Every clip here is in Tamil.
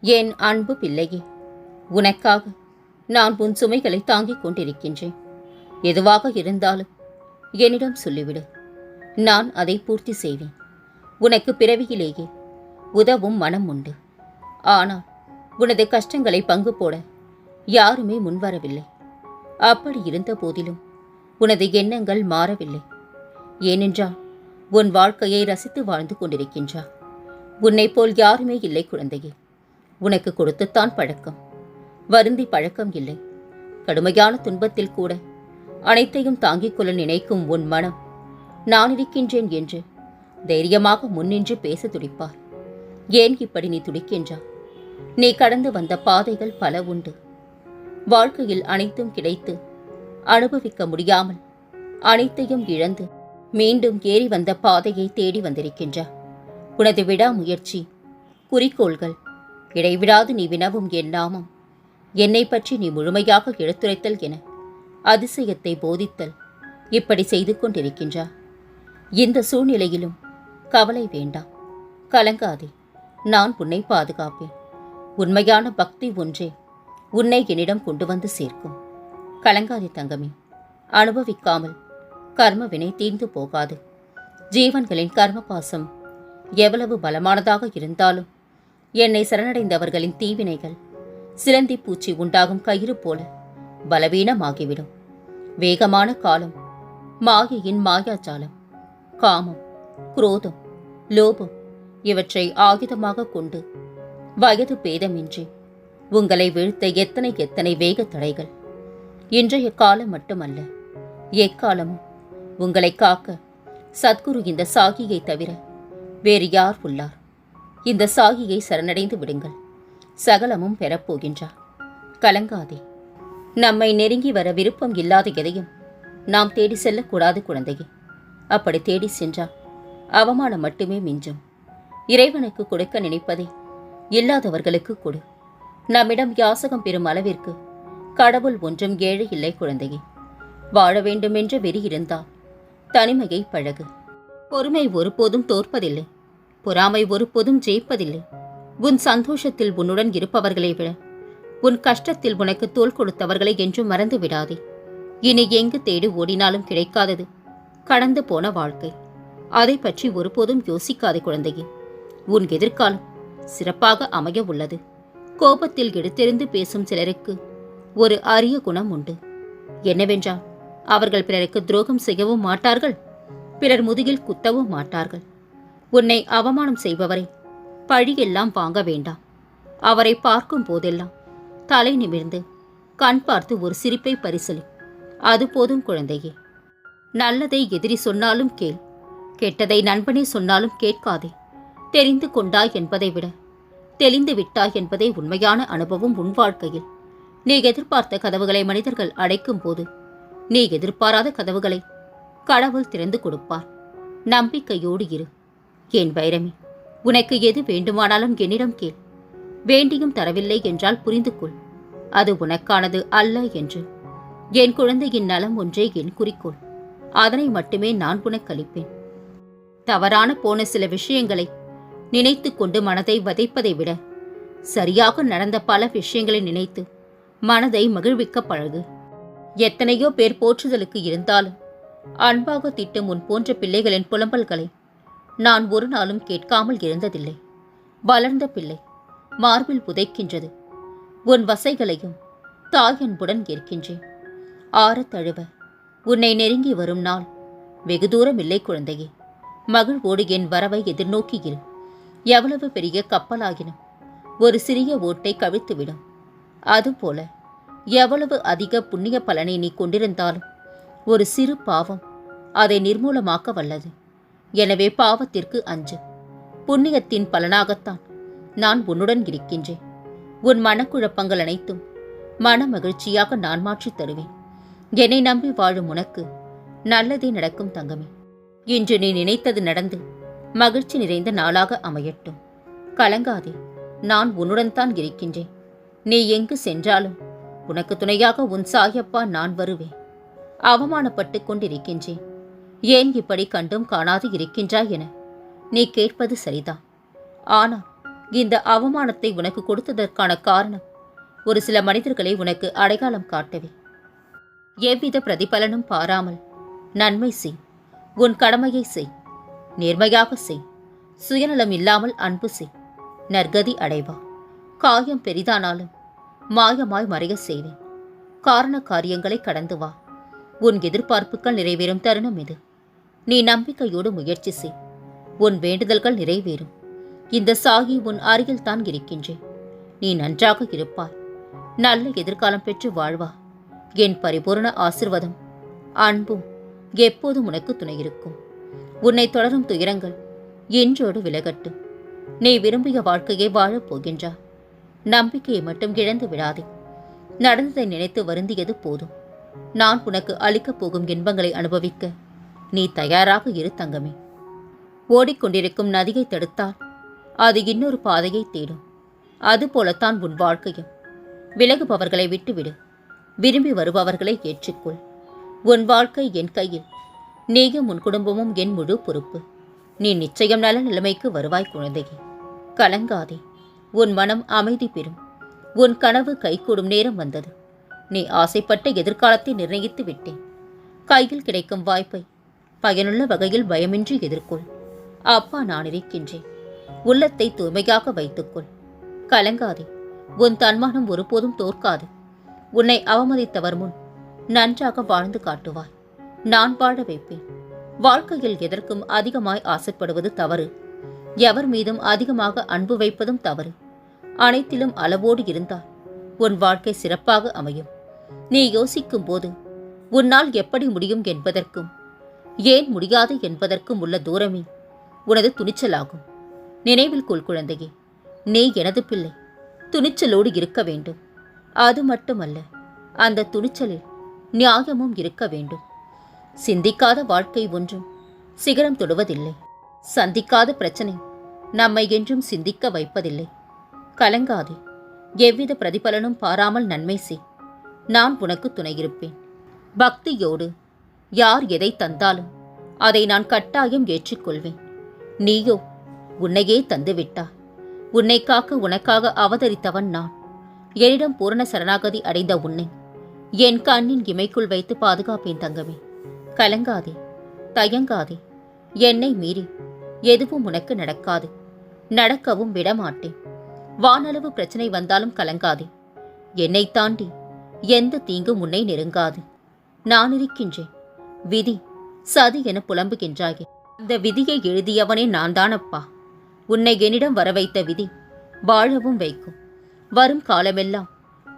என் அன்பு பிள்ளையே உனக்காக நான் உன் சுமைகளை தாங்கிக் கொண்டிருக்கின்றேன். எதுவாக இருந்தாலும் என்னிடம் சொல்லிவிடு. நான் அதை பூர்த்தி செய்வேன். உனக்கு பிறவியிலேயே உதவும் மனம் உண்டு. ஆனால் உனது கஷ்டங்களை பங்கு போட யாருமே முன்வரவில்லை. அப்படி இருந்த போதிலும் உனது எண்ணங்கள் மாறவில்லை. ஏனென்றால் உன் வாழ்க்கையை ரசித்து வாழ்ந்து கொண்டிருக்கின்றாய். உன்னைப் போல் யாருமே இல்லை குழந்தையே. உனக்கு கொடுத்துத்தான் பழக்கம். வருந்தி பழக்கம் இல்லை. கடுமையான துன்பத்தில் கூட அனைத்தையும் தாங்கிக் கொள்ள நினைக்கும் உன் மனம் நான் இருக்கின்றேன் என்று தைரியமாக முன்னின்று பேச துடிப்பார். ஏன் இப்படி நீ துடிக்கின்றா நீ கடந்து வந்த பாதைகள் பல உண்டு. வாழ்க்கையில் அனைத்தும் கிடைத்து அனுபவிக்க முடியாமல் அனைத்தையும் இழந்து மீண்டும் ஏறி வந்த பாதையை தேடி வந்திருக்கின்றா உனது விடாமுயற்சி குறிக்கோள்கள் இடைவிடாது நீ வினவும் என் நாமம். என்னை பற்றி நீ முழுமையாக எடுத்துரைத்தல் என அதிசயத்தை போதித்தல் இப்படி செய்து கொண்டிருக்கின்றா இந்த சூழ்நிலையிலும் கவலை வேண்டாம். கலங்காதே. நான் உன்னை பாதுகாப்பேன். உண்மையான பக்தி ஒன்றே உன்னை என்னிடம் கொண்டு வந்து சேர்க்கும். கலங்காதே தங்கமே. அனுபவிக்காமல் கர்ம வினை தீர்ந்து போகாது. ஜீவன்களின் கர்ம பாசம் எவ்வளவு பலமானதாக இருந்தாலும் என்னை சரணடைந்தவர்களின் தீவினைகள் சிலந்தி பூச்சி உண்டாகும் கயிறு போல பலவீனமாகிவிடும். வேகமான காலம் மாயையின் மாயாஜாலம் காமம் குரோதம் லோபம் இவற்றை ஆயுதமாக கொண்டு வயது பேதமின்றி உங்களை வீழ்த்த எத்தனை எத்தனை வேக தடைகள். இன்றைய காலம் மட்டுமல்ல எக்காலமும் உங்களை காக்க சத்குரு இந்த சாகியை தவிர வேறு யார் உள்ளார்? இந்த சாகியை சரணடைந்து விடுங்கள். சகலமும் பெறப்போகின்றார் கலங்காதே. நம்மை நெருங்கி வர விருப்பம் இல்லாத எதையும் நாம் தேடி செல்லக்கூடாது குழந்தையே. அப்படி தேடி சென்றால் அவமானம் மட்டுமே மிஞ்சும். இறைவனுக்கு கொடுக்க நினைப்பதே இல்லாதவர்களுக்கு கொடு. நம்மிடம் யாசகம் பெறும் அளவிற்கு கடவுள் ஒன்றும் ஏழை இல்லை குழந்தையே. வாழ வேண்டுமென்ற வெறி இருந்தால் தனிமையை பழகு. பொறுமை ஒருபோதும் தோற்பதில்லை. பொறாமை ஒருபோதும் ஜெயிப்பதில்லை. உன் சந்தோஷத்தில் உன்னுடன் இருப்பவர்களை விட உன் கஷ்டத்தில் உனக்கு தோள் கொடுத்தவர்களை என்றும் மறந்து விடாதே. இனி எங்கு தேடி ஓடினாலும் கிடைக்காதது. கடந்து போன வாழ்க்கை. அதை பற்றி ஒருபோதும் யோசிக்காதே குழந்தையே. உன் எதிர்காலம் சிறப்பாக அமைய உள்ளது. கோபத்தில் எடுத்தெறிந்து பேசும் சிலருக்கு ஒரு அரிய குணம் உண்டு. என்னவென்றால் அவர்கள் பிறருக்கு துரோகம் செய்யவும் மாட்டார்கள். பிறர் முதுகில் குத்தவும் மாட்டார்கள். உன்னை அவமானம் செய்பவரை பழியெல்லாம் வாங்க வேண்டாம். அவரை பார்க்கும் போதெல்லாம் தலை நிமிர்ந்து கண் பார்த்து ஒரு சிரிப்பை பரிசலி. அது போதும் குழந்தையே. நல்லதை எதிரி சொன்னாலும் கேள். கெட்டதை நண்பனே சொன்னாலும் கேட்காதே. தெரிந்து கொண்டாய் என்பதை விட தெளிந்து விட்டாய் என்பதே உண்மையான அனுபவம் உன் வாழ்க்கையில். நீ எதிர்பார்த்த கதவுகளை மனிதர்கள் அடைக்கும் போது நீ எதிர்பாராத கதவுகளை கடவுள் திறந்து கொடுப்பார். நம்பிக்கையோடு இரு. என் வைரமே உனக்கு எது வேண்டுமானாலும் என்னிடம் கேள். வேண்டியும் தரவில்லை என்றால் புரிந்து கொள். அது உனக்கானது அல்ல என்று. என் குழந்தையின் நலம் ஒன்றே என் குறிக்கோள். அதனை மட்டுமே நான் உனக்களிப்பேன் தவறான போன சில விஷயங்களை நினைத்து கொண்டு மனதை வதைப்பதை விட சரியாக நடந்த பல விஷயங்களை நினைத்து மனதை மகிழ்விக்க பழகு. எத்தனையோ பேர் போற்றுதலுக்கு இருந்தாலும் அன்பாக திட்டும் உன் போன்ற பிள்ளைகளின் புலம்பல்களை நான் ஒரு நாளும் கேட்காமல் இருந்ததில்லை. வளர்ந்த பிள்ளை மார்பில் புதைக்கின்றது. உன் வசைகளையும் தாயன்புடன் ஏற்கின்றேன். ஆறத் தழுவ உன்னை நெருங்கி வரும் நாள். வெகு தூரம் இல்லை குழந்தையே. மகிழ்வோடு என் வரவை எதிர்நோக்கி எவ்வளவு பெரிய கப்பலாகினும் ஒரு சிறிய ஓட்டை கவிழ்த்துவிடும். அதுபோல எவ்வளவு அதிக புண்ணிய பலனை நீ கொண்டிருந்தாலும் ஒரு சிறு பாவம் அதை நிர்மூலமாக்க வல்லது. எனவே பாவத்திற்கு அஞ்சு. புண்ணியத்தின் பலனாகத்தான் நான் உன்னுடன் இருக்கின்றேன். உன் மனக்குழப்பங்கள் அனைத்தும் மன மகிழ்ச்சியாக நான் மாற்றித் தருவேன். என்னை நம்பி வாழும் உனக்கு நல்லதே நடக்கும் தங்கமே. இன்று நீ நினைத்தது நடந்து மகிழ்ச்சி நிறைந்த நாளாக அமையட்டும். கலங்காதே நான் உன்னுடன் தான் இருக்கின்றேன். நீ எங்கு சென்றாலும் உனக்கு துணையாக உன் சாயப்பா நான் வருவேன். அவமானப்பட்டு கொண்டிருக்கின்றேன். ஏன் இப்படி கண்டும் காணாது இருக்கின்றாய் என? நீ கேட்பது சரிதான் ஆனால் இந்த அவமானத்தை உனக்கு கொடுத்ததற்கான காரணம் ஒரு சில மனிதர்களை உனக்கு அடையாளம் காட்டவே. எவ்வித பிரதிபலனும் பாராமல் நன்மை செய் உன் கடமையை செய் நேர்மையாக செய் சுயநலம் இல்லாமல் அன்பு செய் நற்கதி அடைவா. காயம் பெரிதானாலும் மாயமாய் மறைய செய்வேன். காரண காரியங்களை கடந்து வா. உன் எதிர்பார்ப்புகள் நிறைவேறும் தருணம் இது. நீ நம்பிக்கையோடு முயற்சி செய். உன் வேண்டுதல்கள் நிறைவேறும். இந்த சாகி உன் அருகில் தான் இருக்கின்றேன். நீ நன்றாக இருப்பாய். நல்ல எதிர்காலம் பெற்று வாழ்வா. என் பரிபூரண ஆசிர்வாதம் அன்பும் எப்போதும் உனக்கு துணை இருக்கும். உன்னை தொடரும் துயரங்கள் என்றோடு விலகட்டும். நீ விரும்பிய வாழ்க்கையை வாழப் போகின்றா. நம்பிக்கையை மட்டும் இழந்து விடாதே. நடந்ததை நினைத்து வருந்தியது போதும். நான் உனக்கு அளிக்கப் போகும் இன்பங்களை அனுபவிக்க நீ தயாராக இரு தங்கமே. ஓடிக்கொண்டிருக்கும் நதியை தடுத்தால் அது இன்னொரு பாதையை தேடும். அதுபோலத்தான் உன் வாழ்க்கையும். விலகுபவர்களை விட்டுவிடு. விரும்பி வருபவர்களை ஏற்றுக்கொள். உன் வாழ்க்கை என் கையில். நீயும் உன் குடும்பமும் என் முழு பொறுப்பு. நீ நிச்சயம் நல்ல நிலைமைக்கு வருவாய் குழந்தையே. கலங்காதே. உன் மனம் அமைதி பெறும். உன் கனவு கைகூடும் நேரம் வந்தது. நீ ஆசைப்பட்ட எதிர்காலத்தை நிர்ணயித்து விட்டேன். கையில் கிடைக்கும் வாய்ப்பை பயனுள்ள வகையில் பயமின்றி எதிர்கொள். அப்பா நான் இருக்கின்றேன். உள்ளத்தை தூய்மையாக வைத்துக்கொள். கலங்காதே. உன் தன்மானம் ஒருபோதும் தோற்காது. உன்னை அவமதித்தவர் முன் நன்றாக வாழ்ந்து காட்டுவாய் நான் வாழ வைப்பேன். வாழ்க்கையில் எதற்கும் அதிகமாய் ஆசைப்படுவது தவறு. எவர் மீதும் அதிகமாக அன்பு வைப்பதும் தவறு. அனைத்திலும் அளவோடு இருந்தால் உன் வாழ்க்கை சிறப்பாக அமையும். நீ யோசிக்கும் போது உன்னால் எப்படி முடியும் என்பதற்கும் ஏன் முடியாது என்பதற்கும் உள்ள தூரமே. உனது துணிச்சலாகும். நினைவில் கொள் குழந்தையே. நீ எனது பிள்ளை. துணிச்சலோடு இருக்க வேண்டும். அது மட்டுமல்ல அந்த துணிச்சலில் நியாயமும் இருக்க வேண்டும். சிந்திக்காத வாழ்க்கை ஒன்றும் சிகரம் தொடுவதில்லை. சந்திக்காத பிரச்சனை நம்மை என்றும் சிந்திக்க வைப்பதில்லை. கலங்காதே. எவ்வித பிரதிபலனும் பாராமல் நன்மை செய். நான் உனக்கு துணையிருப்பேன் பக்தியோடு யார் எதை தந்தாலும் அதை நான் கட்டாயம் ஏற்றுக்கொள்வேன். நீயோ உன்னையே தந்துவிட்டாய் உன்னை காக்க உனக்காக அவதரித்தவன் நான். என்னிடம் பூரண சரணாகதி அடைந்த உன்னை என் கண்ணின் இமைக்குள் வைத்து பாதுகாப்பேன் தங்கமே. கலங்காதே தயங்காதே. என்னை மீறி எதுவும் உனக்கு நடக்காது. நடக்கவும் விடமாட்டேன். வானளவு பிரச்சனை வந்தாலும் கலங்காதே. என்னை தாண்டி எந்த தீங்கும் உன்னை நெருங்காது. நான் இருக்கின்றேன். விதி சதி என புலம்புகின்றாயே. இந்த விதியை எழுதியவனே நான் தானப்பா உன்னை என்னிடம் வர வைத்த விதி வாழவும் வைக்கும். வரும் காலமெல்லாம்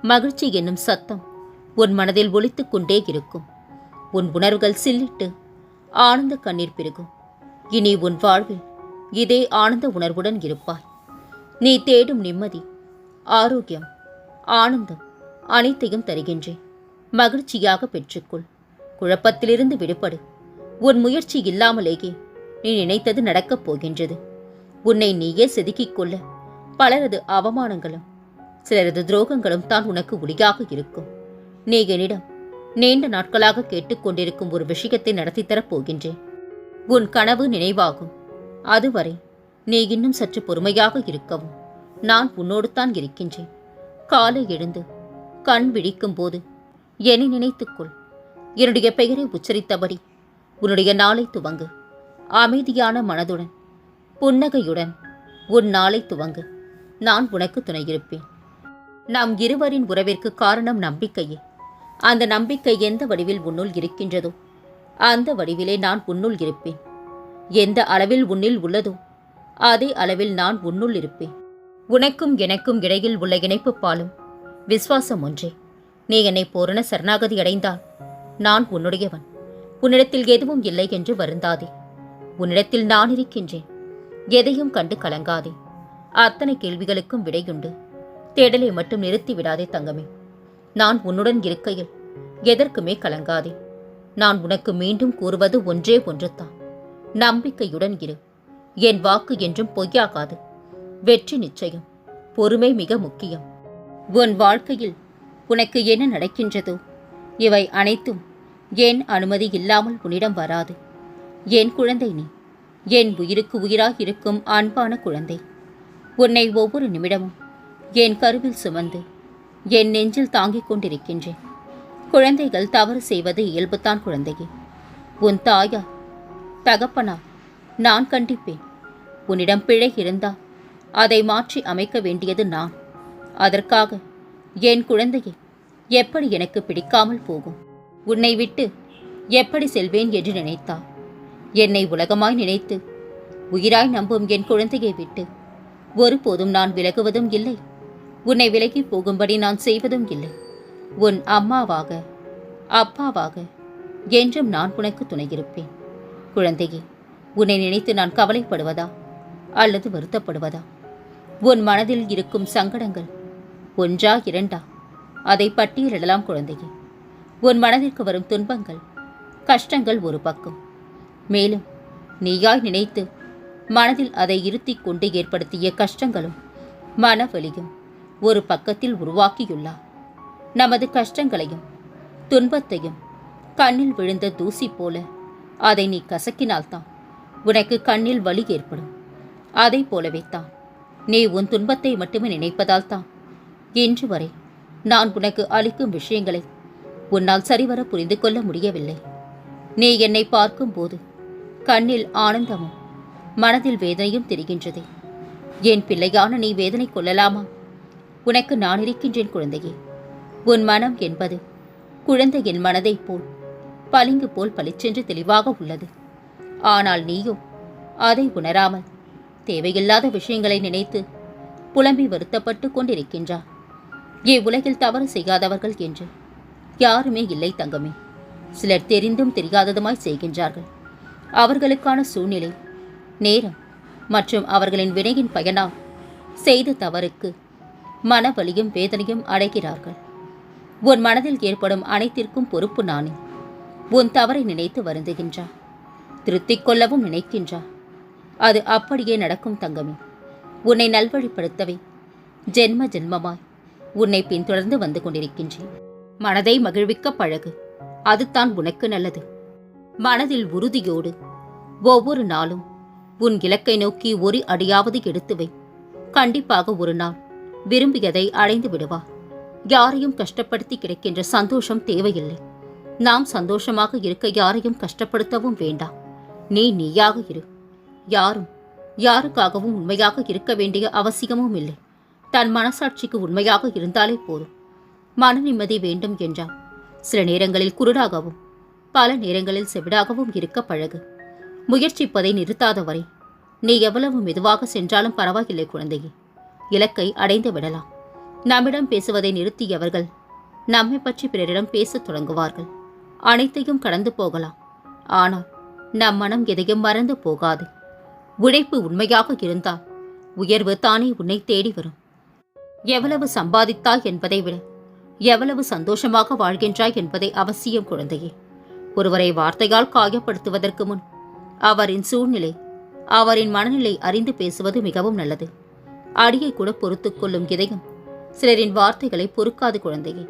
மகிழ்ச்சி என்னும் சத்தம் உன் மனதில் ஒழித்து கொண்டே இருக்கும். உன் உணர்வுகள் சில்லிட்டு ஆனந்த கண்ணீர் பெருகும். இனி உன் வாழ்வில் இதே ஆனந்த உணர்வுடன் இருப்பாய். நீ தேடும் நிம்மதி ஆரோக்கியம் ஆனந்தம் அனைத்தையும் தருகின்றேன். மகிழ்ச்சியாக பெற்றுக்கொள். குழப்பத்திலிருந்து விடுபடு. உன் முயற்சி இல்லாமலேயே நீ நினைத்தது நடக்கப் போகின்றது. உன்னை நீயே செதுக்கிக் கொள்ள. பலரது அவமானங்களும் சிலரது துரோகங்களும் தான் உனக்கு ஒளியாக இருக்கும். நீ என்னிடம் நீண்ட நாட்களாக கேட்டுக்கொண்டிருக்கும் ஒரு விஷயத்தை நடத்தித்தரப் போகின்றேன். உன் கனவு நினைவாகும். அதுவரை நீ இன்னும் சற்று பொறுமையாக இருக்கவும் நான் உன்னோடு தான் இருக்கின்றேன். காலை எழுந்து கண் விழிக்கும் போது என்னை நினைத்துக்கொள் என்னுடைய பெயரை உச்சரித்தபடி உன்னுடைய நாளை துவங்கு. அமைதியான மனதுடன் புன்னகையுடன் உன் நாளை துவங்கு. நான் உனக்கு துணையிருப்பேன். நாம் இருவரின் உறவிற்கு காரணம் நம்பிக்கையே. அந்த நம்பிக்கை எந்த வடிவில் உன்னுள் இருக்கின்றதோ அந்த வடிவிலே நான் உன்னுள் இருப்பேன். எந்த அளவில் உன்னில் உள்ளதோ அதே அளவில் நான் உன்னுள் இருப்பேன். உனக்கும் எனக்கும் இடையில் உள்ள இணைப்பு பாலும் விசுவாசம் ஒன்றே. நீ என்னை பூரண சரணாகதி அடைந்தால் நான் உன்னுடையவன். உன்னிடத்தில் எதுவும் இல்லை என்று வருந்தாதே. உன்னிடத்தில் நான் இருக்கின்றேன். எதையும் கண்டு கலங்காதே. அத்தனை கேள்விகளுக்கும் விடையுண்டு. தேடலை மட்டும் நிறுத்தி விடாதே தங்கமே. நான் உன்னுடன் இருக்கையில் எதற்குமே கலங்காதே. நான் உனக்கு மீண்டும் கூறுவது ஒன்றே ஒன்றுதான். நம்பிக்கையுடன் இரு. என் வாக்கு என்றும் பொய்யாகாது. வெற்றி நிச்சயம். பொறுமை மிக முக்கியம். உன் வாழ்க்கையில் உனக்கு என்ன நடக்கின்றதோ இவை அனைத்தும் என் அனுமதி இல்லாமல் உன்னிடம் வராது. என் குழந்தை நீ. என் உயிருக்கு உயிராக இருக்கும் அன்பான குழந்தை. உன்னை ஒவ்வொரு நிமிடமும் என் கருவில் சுமந்து என் நெஞ்சில் தாங்கிக் கொண்டிருக்கின்றேன். குழந்தைகள் தவறு செய்வது இயல்புத்தான் குழந்தையே. உன் தாயா தகப்பனா நான் கண்டிப்பேன். உன்னிடம் பிழை இருந்தால் அதை மாற்றி அமைக்க வேண்டியது நான். அதற்காக என் குழந்தையை எப்படி எனக்கு பிடிக்காமல் போகும்? உன்னை விட்டு எப்படி செல்வேன் என்று நினைத்தாள் என்னை உலகமாய் நினைத்து உயிராய் நம்பும் என் குழந்தையை விட்டு ஒருபோதும் நான் விலகுவதும் இல்லை. உன்னை விலகி போகும்படி நான் செய்வதும் இல்லை. உன் அம்மாவாக அப்பாவாக என்றும் நான் உனக்கு துணையிருப்பேன். குழந்தையே உன்னை நினைத்து நான் கவலைப்படுவதா அல்லது வருத்தப்படுவதா? உன் மனதில் இருக்கும் சங்கடங்கள் ஒன்றா இரண்டா? அதை பட்டியலிடலாம் குழந்தையே. உன் மனதிற்கு வரும் துன்பங்கள் கஷ்டங்கள் ஒரு பக்கம். மேலும் நீயாய் நினைத்து மனதில் அதை இருத்தி கொண்டு ஏற்படுத்திய கஷ்டங்களும் மனவலியும் ஒரு பக்கத்தில் உருவாக்கியுள்ளார் நமது கஷ்டங்களையும் துன்பத்தையும் கண்ணில் விழுந்த தூசி போல அதை நீ கசக்கினால்தான் உனக்கு கண்ணில் வலி ஏற்படும். அதை போலவே தான் நீ உன் துன்பத்தை மட்டுமே நினைப்பதால் தான் இன்று வரை நான் உனக்கு அளிக்கும் விஷயங்களை உன்னால் சரிவர புரிந்து கொள்ள முடியவில்லை. நீ என்னை பார்க்கும்போது கண்ணில் ஆனந்தமும் மனதில் வேதனையும் தெரிகின்றதே. என் பிள்ளையான நீ வேதனை கொள்ளலாமா? உனக்கு நான் இருக்கின்றேன் குழந்தையே. உன் மனம் என்பது குழந்தையின் மனதைப் போல் பளிங்கு போல் பளிச்சென்று தெளிவாக உள்ளது. ஆனால் நீயோ அதை உணராமல் தேவையில்லாத விஷயங்களை நினைத்து புலம்பி வருத்தப்பட்டு கொண்டிருக்கின்றார். இவ்வுலகில் தவறு செய்யாதவர்கள் என்று யாருமே இல்லை தங்கமே. சிலர் தெரிந்தும் தெரியாததுமாய் செய்கின்றார்கள். அவர்களுக்கான சூழ்நிலை நேரம் மற்றும் அவர்களின் வினையின் பயனால் செய்த தவறுக்கு மனவலியும் வேதனையும் அடைகிறார்கள். உன் மனதில் ஏற்படும் அனைத்திற்கும் பொறுப்பு நானே. உன் தவறை நினைத்து வருந்துகின்றார் திருத்திக் கொள்ளவும் நினைக்கின்றார் அது அப்படியே நடக்கும் தங்கமே. உன்னை நல்வழிப்படுத்தவே ஜென்ம ஜென்மமாய் உன்னை பின்தொடர்ந்து வந்து கொண்டிருக்கின்றேன். மனதை மகிழ்விக்க பழகு. அதுதான் உனக்கு நல்லது. மனதில் உறுதியோடு ஒவ்வொரு நாளும் உன் இலக்கை நோக்கி ஒரு அடியாவது எடுத்து வை. கண்டிப்பாக ஒரு நாள் விரும்பியதை அடைந்து விடுவா. யாரையும் கஷ்டப்படுத்தி கிடைக்கின்ற சந்தோஷம் தேவையில்லை. நாம் சந்தோஷமாக இருக்க யாரையும் கஷ்டப்படுத்தவும் வேண்டாம் நீ நீயாக இரு. யாரும் யாருக்காகவும் உண்மையாக இருக்க வேண்டிய அவசியமும் இல்லை. தன் மனசாட்சிக்கு உண்மையாக இருந்தாலே போதும். மன நிம்மதி வேண்டும் என்றார் சில நேரங்களில் குருடாகவும் பல நேரங்களில் செவிடாகவும் இருக்க பழகு. முயற்சிப்பதை நிறுத்தாத வரை நீ எவ்வளவு மெதுவாக சென்றாலும் பரவாயில்லை குழந்தையே. இலக்கை அடைந்து விடலாம். நம்மிடம் பேசுவதை நிறுத்தியவர்கள் நம்மை பற்றி பிறரிடம் பேசத் தொடங்குவார்கள். அனைத்தையும் கடந்து போகலாம். ஆனால் நம் மனம் எதையும் மறந்து போகாது. உழைப்பு உண்மையாக இருந்தால் உயர்வு தானே உன்னை தேடி வரும். எவ்வளவு சம்பாதித்தாய் என்பதை விட எவ்வளவு சந்தோஷமாக வாழ்கின்றாய் என்பதை அவசியம் குழந்தையே. ஒருவரை வார்த்தையால் காயப்படுத்துவதற்கு முன் அவரின் சூழ்நிலை அவரின் மனநிலை அறிந்து பேசுவது மிகவும் நல்லது. அடியை கூட பொறுத்து கொள்ளும் இதயம் சிலரின் வார்த்தைகளை பொறுக்காது குழந்தையே.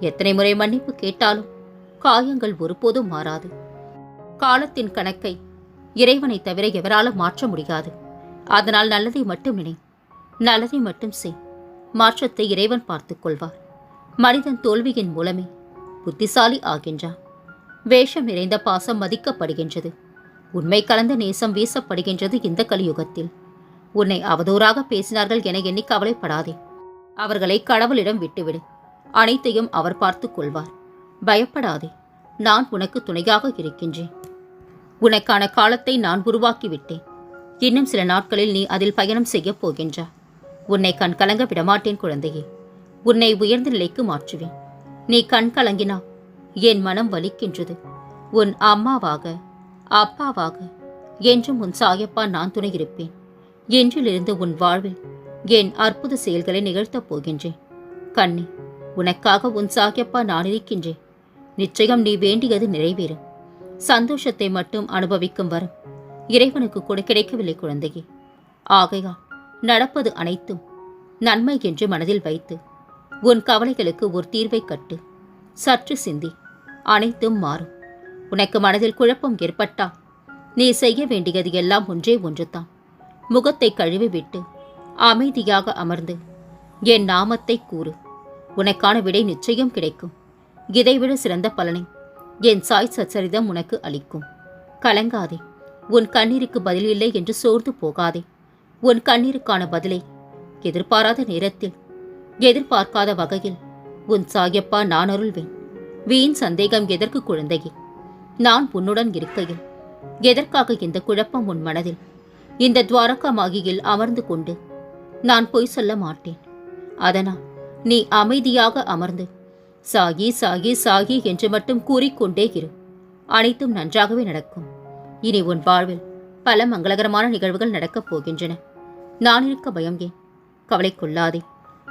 எத்தனை முறை மன்னிப்பு கேட்டாலும் காயங்கள் ஒருபோதும் மாறாது. காலத்தின் கணக்கை இறைவனை தவிர எவராலும் மாற்ற முடியாது. அதனால் நல்லதை மட்டும் நினை நல்லதை மட்டும் செய். மாற்றத்தை இறைவன் பார்த்துக் கொள்வார். மனிதன் தோல்வியின் மூலமே புத்திசாலி ஆகின்றான். வேஷம் நிறைந்த பாசம் மதிக்கப்படுகின்றது. உண்மை கலந்த நேசம் வீசப்படுகின்றது இந்த கலியுகத்தில். உன்னை அவதூறாக பேசினார்கள் என எண்ணி கவலைப்படாதே. அவர்களை கடவுளிடம் விட்டுவிடு. அனைத்தையும் அவர் பார்த்து கொள்வார். பயப்படாதே. நான் உனக்கு துணையாக இருக்கின்றேன். உனக்கான காலத்தை நான் உருவாக்கிவிட்டேன். இன்னும் சில நாட்களில் நீ அதில் பயணம் செய்யப் போகின்றா. உன்னை கண் கலங்க விடமாட்டேன் குழந்தையே. உன்னை உயர்ந்த நிலைக்கு மாற்றுவேன். நீ கண் கலங்கினா என் மனம் வலிக்கின்றது. உன் அம்மாவாக அப்பாவாக என்றும் உன் சாயப்பா நான் துணை இருப்பேன். என்றிலிருந்து உன் வாழ்வில் என் அற்புத செயல்களை நிகழ்த்தப் போகின்றேன். கண்ணி உனக்காக உன் சாயப்பா நான் இருக்கின்றேன். நிச்சயம் நீ வேண்டியது நிறைவேறும். சந்தோஷத்தை மட்டும் அனுபவிக்கும் வரும். இறைவனுக்கு கூட கிடைக்கவில்லை குழந்தையே. ஆகையால் நடப்பது அனைத்தும் நன்மை என்று மனதில் வைத்து உன் கவலைகளுக்கு ஒரு தீர்வை கட்டு. சற்று சிந்தி. அனைத்தும் மாறும். உனக்கு மனதில் குழப்பம் ஏற்பட்டா? நீ செய்ய வேண்டியது எல்லாம் ஒன்றே ஒன்றுதான். முகத்தை கழுவிவிட்டு அமைதியாக அமர்ந்து என் நாமத்தை கூறு. உனக்கான விடை நிச்சயம் கிடைக்கும். இதைவிட சிறந்த பலனை என் சாய் சச்சரிதம் உனக்கு அளிக்கும். கலங்காதே. உன் கண்ணீருக்கு பதில் இல்லை என்று சோர்ந்து போகாதே. உன் கண்ணீருக்கான பதிலை எதிர்பாராத நேரத்தில் எதிர்பார்க்காத வகையில் உன் சாயப்பா நான் அருள்வேன். வீண் சந்தேகம் எதற்கு குழந்தையே? நான் உன்னுடன் இருக்கையில். எதற்காக இந்த குழப்பம் உன் மனதில்? இந்த துவாரகா மாகியில் அமர்ந்து கொண்டு நான் பொய் சொல்ல மாட்டேன். அதனால் நீ அமைதியாக அமர்ந்து சாகி சாகி சாகி என்று மட்டும் கூறிக்கொண்டே இரு. அனைத்தும் நன்றாகவே நடக்கும். இனி உன் வாழ்வில் பல மங்களகரமான நிகழ்வுகள் நடக்கப் போகின்றன. நான் இருக்க பயம் ஏன்? கவலை கொள்ளாதே.